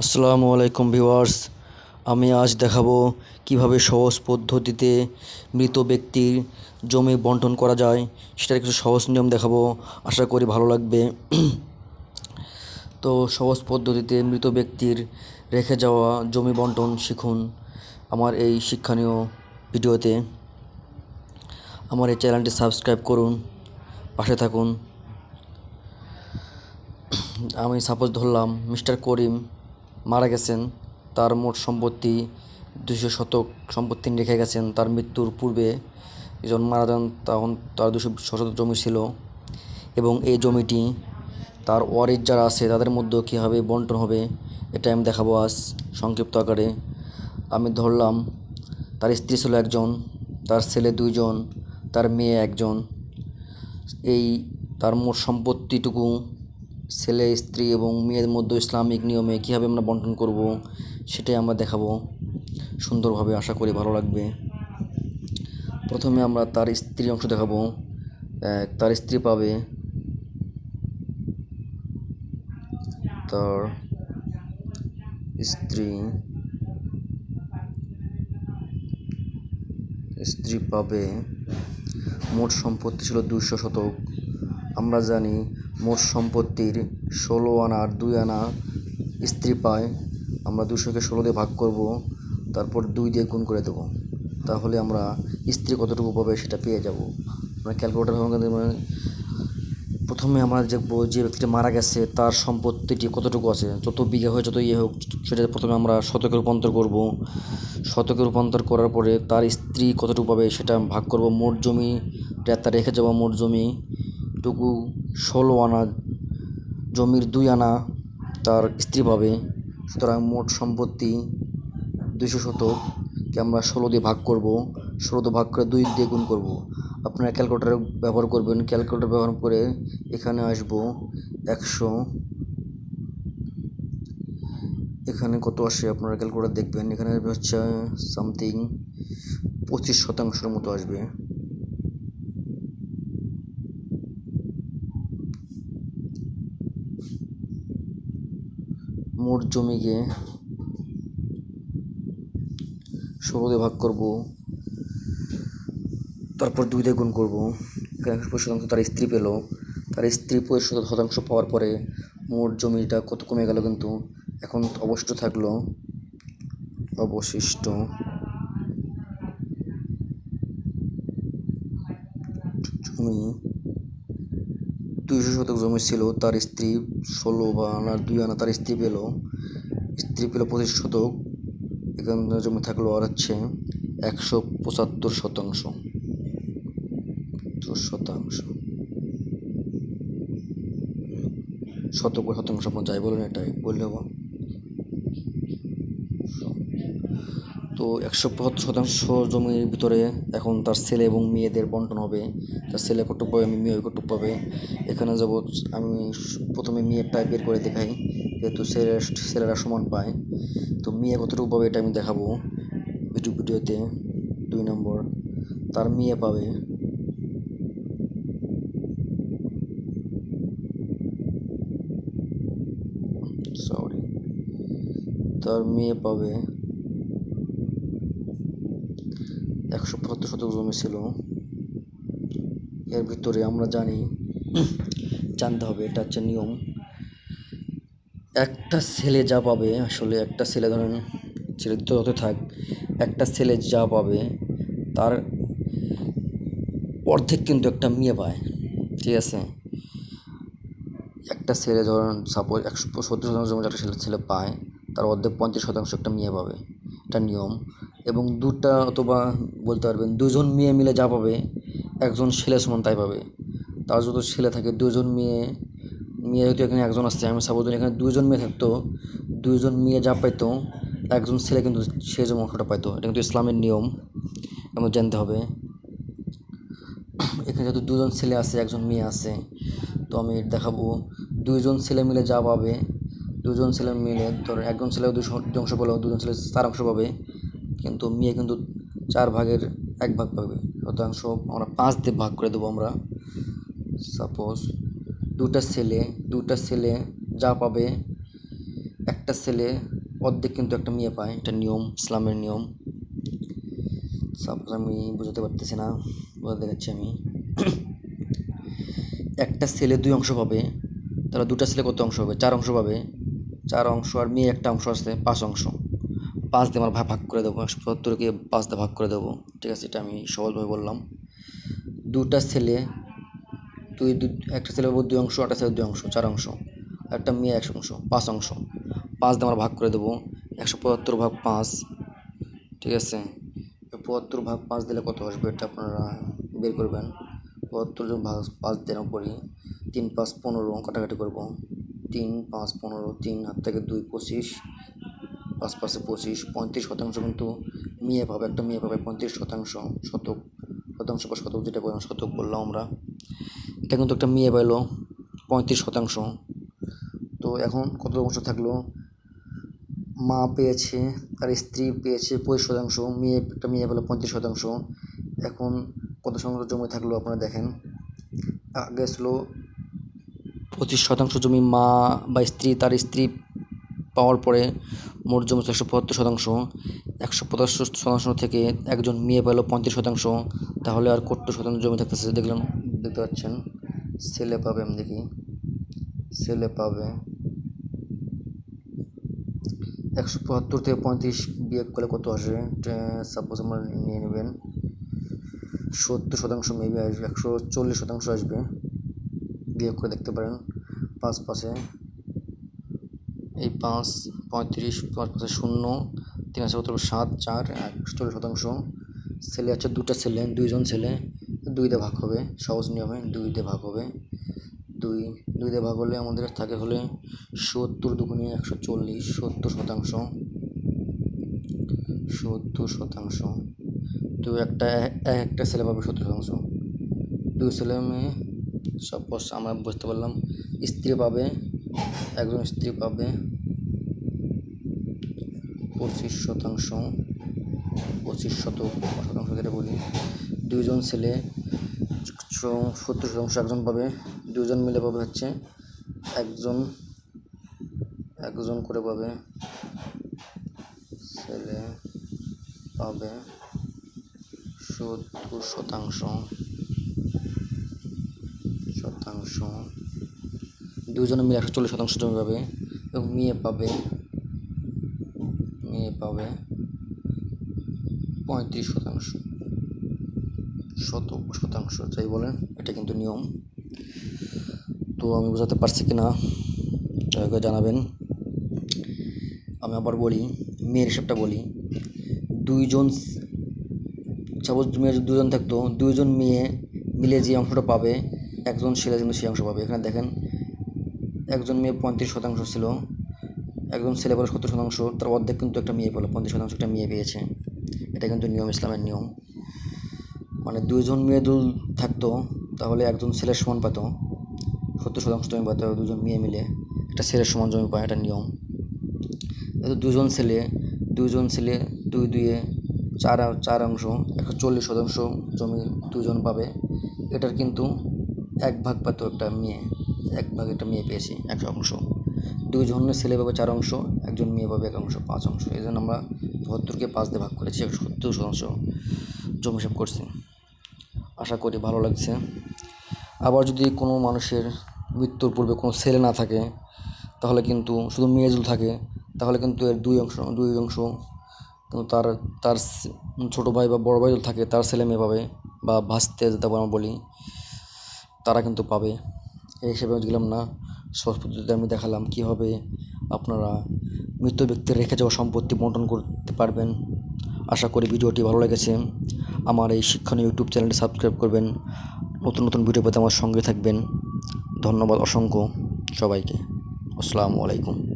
আসসালামু আলাইকুম ভিউয়ার্স। আমি আজ দেখাবো কীভাবে সহজ পদ্ধতিতে মৃত ব্যক্তির জমি বন্টন করা যায়। সেটার কিছু সহজ নিয়ম দেখাবো। আশা করি ভালো লাগবে। তো সহজ পদ্ধতিতে মৃত ব্যক্তির রেখে যাওয়া জমি বন্টন শিখুন আমার এই শিক্ষণীয় ভিডিওতে। আমার এই চ্যানেলটি সাবস্ক্রাইব করুন, পাশে থাকুন। আমি সাপোজ ধরলাম, মিস্টার করিম মারা গেছেন, তার মোট সম্পত্তি দুশো শতক সম্পত্তি রেখে গেছেন, তার মৃত্যুর পূর্বে যখন মারা যান তখন তার দুশো শতক জমি ছিল এবং এই জমিটি তার ওয়ারিস যারা আছে তাদের মধ্যে কীভাবে বন্টন হবে এটা আমি দেখাবো আজ সংক্ষিপ্ত আকারে। আমি ধরলাম, তার স্ত্রী ছিল একজন, তার ছেলে দুইজন, তার মেয়ে একজন। এই তার মোট সম্পত্তিটুকু ছেলে, স্ত্রী এবং মেয়ের মধ্যে ইসলামিক নিয়মে কীভাবে আমরা বন্টন করব সেটাই আমরা দেখাবো। সুন্দরভাবে আশা করি ভালো লাগবে। প্রথমে আমরা তার স্ত্রীর অংশ দেখাবো। তার স্ত্রী পাবে তার স্ত্রী স্ত্রী পাবে মোট সম্পত্তি ছিল দুইশো শতক। আমরা জানি মোট সম্পত্তির ষোলো আনা আর দুই আনা স্ত্রী পায়। আমরা দুশোকে ষোলো দিয়ে ভাগ করব, তারপর দুই দিয়ে গুণ করে দেবো। তাহলে আমরা স্ত্রী কতটুকু পাবে সেটা পেয়ে যাব। আমরা ক্যালকুলেটার প্রথমে আমরা দেখব যে ব্যক্তিটি মারা গেছে, তার সম্পত্তিটি কতটুকু আছে। যত বিঘা হয় যত ইয়ে হোক, সেটা প্রথমে আমরা শতকে রূপান্তর করব। শতকে রূপান্তর করার পরে তার স্ত্রী কতটুকু পাবে সেটা ভাগ করব। মোট জমি তার রেখে যাওয়া মোট জমি টুকু ষোলো আনা, জমির দুই আনা তার স্ত্রী পাবে। সুতরাং মোট সম্পত্তি দুইশো শতককে আমরা ষোলো দিয়ে ভাগ করব। ষোলো দিয়ে ভাগ করে দুই দিয়ে গুণ করব। আপনারা ক্যালকুলেটার ব্যবহার করবেন। ক্যালকুলেটার ব্যবহার করে এখানে আসব একশো। এখানে কত আসে আপনারা ক্যালকুলেটার দেখবেন। এখানে হচ্ছে সামথিং পঁচিশ শতাংশের মতো আসবে। মোট জমিকে ষোলো ভাগ করব, তারপর দুই দিয়ে গুণ করব। একশো শতাংশ তার স্ত্রী পেল। তার স্ত্রী পঁচিশ শতাংশ পাওয়ার পরে মোট জমিটা কত কমে গেল কিন্তু এখন অবশিষ্ট থাকল, অবশিষ্ট জমি দুইশো শতক জমি ছিল, তার স্ত্রী ষোলো বা আনা দুই আনা তার স্ত্রী পেল। স্ত্রী পেল পঁচিশ শতক, এখানে জমি থাকল আর হচ্ছে একশো পঁচাত্তর শতাংশ। শতাংশ। শতক শতাংশ আপনার যাই বলেন এটাই, বললে তো একশো পঁচাত্তর শতাংশ জমির ভিতরে এখন তার ছেলে এবং মেয়েদের বন্টন হবে। তার ছেলে কটুক পাবে, আমি মেয়ে কটুক পাবে? এখানে যাব আমি প্রথমে মেয়েরটা বের করে দেখাই, যেহেতু ছেলে ছেলেরা সমান পায়। তো মেয়ে কতটুকু পাবে এটা আমি দেখাবো ভিডিও, ভিডিওতে। দুই নম্বর, তার মেয়ে পাবে সরি তার মেয়ে পাবে একশো পঁচাত্তর শতক জমি ছিল। এর ভিতরে আমরা জানি, জানতে হবে, এটা হচ্ছে নিয়ম। একটা ছেলে যা পাবে, আসলে একটা ছেলে ধরেন, ছেলে যত থাক, একটা ছেলে যা পাবে, তার অর্ধেক কিন্তু একটা মেয়ে পায়, ঠিক আছে? একটা ছেলে ধরেন সাপোজ একশো সত্তর শতাংশ জমি একটা ছেলে ছেলে পায়, তার অর্ধেক পঞ্চাশ শতাংশ একটা মেয়ে পাবে। এটা নিয়ম। এবং দুটা অথবা বলতে পারবেন দুজন মেয়ে মিলে যা পাবে, একজন ছেলে সমান তাই পাবে। তার যত ছেলে থাকে, দুজন মেয়ে মেয়ে যেহেতু এখানে একজন আসছে, আমি সাপোজ এখানে দুজন মেয়ে থাকতো দুইজন মেয়ে যা পাইতো, একজন ছেলে কিন্তু সে যে অংশটা পাইতো, এটা কিন্তু ইসলামের নিয়ম, আমাদের জানতে হবে। এখানে যেহেতু দুজন ছেলে আছে, একজন মেয়ে আছে, তো আমি দেখাবো, দুইজন ছেলে মিলে যা পাবে, দুজন ছেলে মিলে ধর একজন ছেলে দুশো অংশ পেলেও দুজন ছেলে চার অংশ পাবে। কিন্তু মেয়ে কিন্তু চার ভাগের এক ভাগ পাবে। শতাংশ আমরা পাঁচ দিয়ে ভাগ করে দেবো আমরা। সাপোজ দুটা ছেলে দুটা ছেলে যা পাবে, একটা ছেলে অর্ধেক কিন্তু একটা মেয়ে পায়। এটা নিয়ম, ইসলামের নিয়ম। সাপোজ আমি বুঝাতে পারতেছি না, বোঝাতে দেখাচ্ছি আমি। একটা ছেলে দুই অংশ পাবে, তাহলে দুটা ছেলে কত অংশ হবে? চার অংশ পাবে। চার অংশ আর মেয়ে একটা অংশ আছে, পাঁচ অংশ। পাঁচ দিয়ে আমার ভাগ ভাগ করে দেবো, একশো পঁচাত্তরকে পাঁচ দিয়ে ভাগ করে দেবো। ঠিক আছে, এটা আমি সহজভাবে বললাম। দুটা ছেলে, দুই দু একটা ছেলে পাবো দুই অংশ একটা ছেলে দুই অংশ, চার অংশ, একটা মেয়ে একশো অংশ, পাঁচ অংশ। পাঁচ দিয়ে আমরা ভাগ করে দেবো, একশো পঁচাত্তর ভাগ পাঁচ, ঠিক আছে? পঁয়াত্তর ভাগ পাঁচ দিলে কত আসবে এটা আপনারা বের করবেন। পঁয়াত্তর জন ভাগ পাঁচ দিন করি, তিন পাঁচ পনেরো, কাটাকাটি করব। তিন পাঁচ পনেরো, তিন হাত থেকে দুই পঁচিশ পাঁচে পঁচিশ, পঁয়ত্রিশ শতাংশ কিন্তু মেয়ে পাবে একটা মেয়ে পাবে পঁয়ত্রিশ শতাংশ, শতক, শতাংশ বা শতক যেটা বললাম, শতক বললাম আমরা। এটা কিন্তু একটা মেয়ে পাইলো পঁয়ত্রিশ শতাংশ। তো এখন কত অংশ থাকল? মা পেয়েছে, তার স্ত্রী পেয়েছে পঁচিশ শতাংশ, মেয়ে, একটা মেয়ে পেল পঁয়ত্রিশ শতাংশ। এখন কত শতাংশ জমি থাকল আপনারা দেখেন? আগে ছিল পঁচিশ শতাংশ জমি মা বা স্ত্রী, তার স্ত্রী পাওয়ার পরে মোট জমি একশো পঁচাত্তর শতাংশ, একশো পঁচাত্তর শতাংশ থেকে একজন মেয়ে পেল পঁয়ত্রিশ শতাংশ, তাহলে আর কত শতাংশ জমি থাকতেছে দেখলাম, দেখতে পাচ্ছেন, ছেলে পাবে আমি দেখি, ছেলে পাবে একশো পঁচাত্তর থেকে পঁয়ত্রিশ বিয়োগ করলে কত আসে? সাপোজ আমরা নিয়ে নেবেন, সত্তর শতাংশ মেবি আসবে, একশো চল্লিশ শতাংশ আসবে, বিয়োগ করে দেখতে পারেন, পাঁচ পাশে এই পাঁচ, পঁয়ত্রিশ পাঁচ পাশে শূন্য তিন আছে কত সাত, চার একশো চল্লিশ শতাংশ। ছেলে আছে দুটা ছেলে, দুইজন ছেলে দুই ভাগ হবে। সহজ নিয়মে দুই ভাগ হবে। দুই দুই দিয়ে ভাগ হলে আমাদের থাকে হলে সত্তর দুগুণে একশো চল্লিশ, সত্তর শতাংশ। সত্তর শতাংশ। তো একটা, এক একটা ছেলে পাবে সত্তর শতাংশ। দুই ছেলে মেয়ে সাপোজ আমরা বুঝতে পারলাম, স্ত্রী পাবে একজন স্ত্রী পাবে পঁচিশ শতাংশ, পঁচিশ শত শতাংশ যেটা বলি। দুজন ছেলে, সত্তর শতাংশ একজন পাবে। দুজন মিলে পাবে হচ্ছে একজন একজন করে পাবে ছেলে পাবে সত্তর শতাংশ শতাংশ। দুজনে মিলে একশো চল্লিশ শতাংশ জমি পাবে এবং মেয়ে পাবে মেয়ে পাবে পঁয়ত্রিশ শতাংশ শত শতাংশ, যাই বলেন, এটা কিন্তু নিয়ম। তো আমি বোঝাতে পারছি কি না দয়া করে জানাবেন। আমি আবার বলি, মেয়ের হিসাবটা বলি, দুইজন সাপোজ মেয়ে দুজন থাকতো, দুইজন মেয়ে মিলে যে অংশটা পাবে, একজন ছেলে কিন্তু সেই অংশ পাবে। এখানে দেখেন একজন মেয়ে পঁয়ত্রিশ শতাংশ ছিল, একজন ছেলে পেল সত্তর শতাংশ, তার অর্ধেক কিন্তু একটা মেয়ে পেল পঁয়ত্রিশ শতাংশ একটা মেয়ে পেয়েছে। এটা কিন্তু নিয়ম, ইসলামের নিয়ম। মানে দুইজন মেয়ে দুল থাকতো, তাহলে একজন ছেলের সমান পেত। সত্তর শতাংশ জমি পেত দুজন মেয়ে মিলে একটা ছেলের সমান জমি পায়, এটা নিয়ম। দুজন ছেলে দুজন ছেলে, দুই দুয়ে চার চার অংশ, একশো চল্লিশ শতাংশ জমি দুজন পাবে। এটার কিন্তু এক ভাগ পেত একটা মেয়ে। এক ভাগ একটা মেয়ে পেয়েছি, এক অংশ। দুজনের ছেলে পাবে চার অংশ, একজন মেয়ে পাবে এক অংশ, পাঁচ অংশ। এই জন্য আমরা বাহাত্তরকে পাঁচ দিয়ে ভাগ করেছি, একশো সত্তর শতাংশ জমি হিসাব করছি। আশা করি ভালো লাগছে। আবার যদি কোনো মানুষের মৃত্যুর পূর্বে কোনো ছেলে না থাকে, তাহলে কিন্তু শুধু মেয়েজুল থাকে, তাহলে কিন্তু এর দুই অংশ দুই অংশ কিন্তু তার তার ছোটো ভাই বা বড় ভাই যদি থাকে, তার ছেলে মেয়ে পাবে বা ভাসতে যেতে আমরা বলি, তারা কিন্তু পাবে। এই হিসেবে গেলাম না। সহজ পদ্ধতিতে আমি দেখালাম কীভাবে আপনারা মৃত ব্যক্তির রেখে যাওয়া সম্পত্তি বন্টন করতে পারবেন। আশা করি ভিডিওটি ভালো লেগেছে। আমার এই শিক্ষণীয় ইউটিউব চ্যানেলটি সাবস্ক্রাইব করবেন। নতুন নতুন ভিডিও পেতে আমার সঙ্গে থাকবেন। ধন্যবাদ অসংখ্য সবাইকে। আসসালামু আলাইকুম।